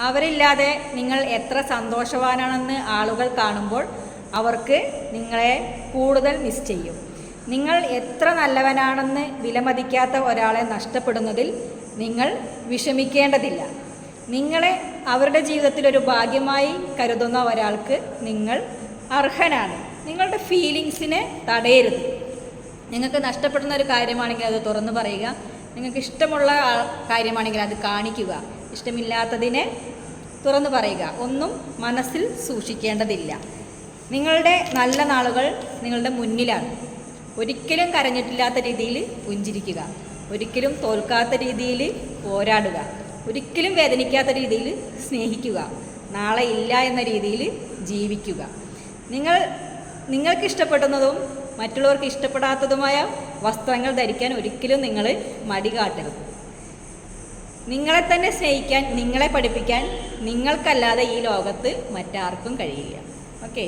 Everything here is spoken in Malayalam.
അവരില്ലാതെ നിങ്ങൾ എത്ര സന്തോഷവാനാണെന്ന് ആളുകൾ കാണുമ്പോൾ അവർക്ക് നിങ്ങളെ കൂടുതൽ മിസ് ചെയ്യും. നിങ്ങൾ എത്ര നല്ലവനാണെന്ന് വിലമതിക്കാത്ത ഒരാളെ നഷ്ടപ്പെടുന്നതിൽ നിങ്ങൾ വിഷമിക്കേണ്ടതില്ല. നിങ്ങളെ അവരുടെ ജീവിതത്തിൽ ഒരു ഭാഗ്യമായി കരുതുന്ന ഒരാൾക്ക് നിങ്ങൾ അർഹനാണ്. നിങ്ങളുടെ ഫീലിങ്സിനെ തടയരുത്. നിങ്ങൾക്ക് നഷ്ടപ്പെടുന്ന ഒരു കാര്യമാണെങ്കിൽ അത് തുറന്നു പറയുക. നിങ്ങൾക്ക് ഇഷ്ടമുള്ള കാര്യമാണെങ്കിൽ അത് കാണിക്കുക. ഇഷ്ടമില്ലാത്തതിനെ തുറന്നു പറയുക. ഒന്നും മനസ്സിൽ സൂക്ഷിക്കേണ്ടതില്ല. നിങ്ങളുടെ നല്ല നാളുകൾ നിങ്ങളുടെ മുന്നിലാണ്. ഒരിക്കലും കരഞ്ഞിട്ടില്ലാത്ത രീതിയിൽ പുഞ്ചിരിക്കുക. ഒരിക്കലും തോൽക്കാത്ത രീതിയിൽ പോരാടുക. ഒരിക്കലും വേദനിക്കാത്ത രീതിയിൽ സ്നേഹിക്കുക. നാളെ ഇല്ല എന്ന രീതിയിൽ ജീവിക്കുക. നിങ്ങൾ നിങ്ങൾക്ക് ഇഷ്ടപ്പെടുന്നതും മറ്റുള്ളവർക്ക് ഇഷ്ടപ്പെടാത്തതുമായ വസ്ത്രങ്ങൾ ധരിക്കാൻ ഒരിക്കലും നിങ്ങൾ മടി കാട്ടരുത്. നിങ്ങളെ തന്നെ സ്നേഹിക്കാൻ നിങ്ങളെ പഠിപ്പിക്കാൻ നിങ്ങൾക്കല്ലാതെ ഈ ലോകത്ത് മറ്റാർക്കും കഴിയില്ല. ഓക്കെ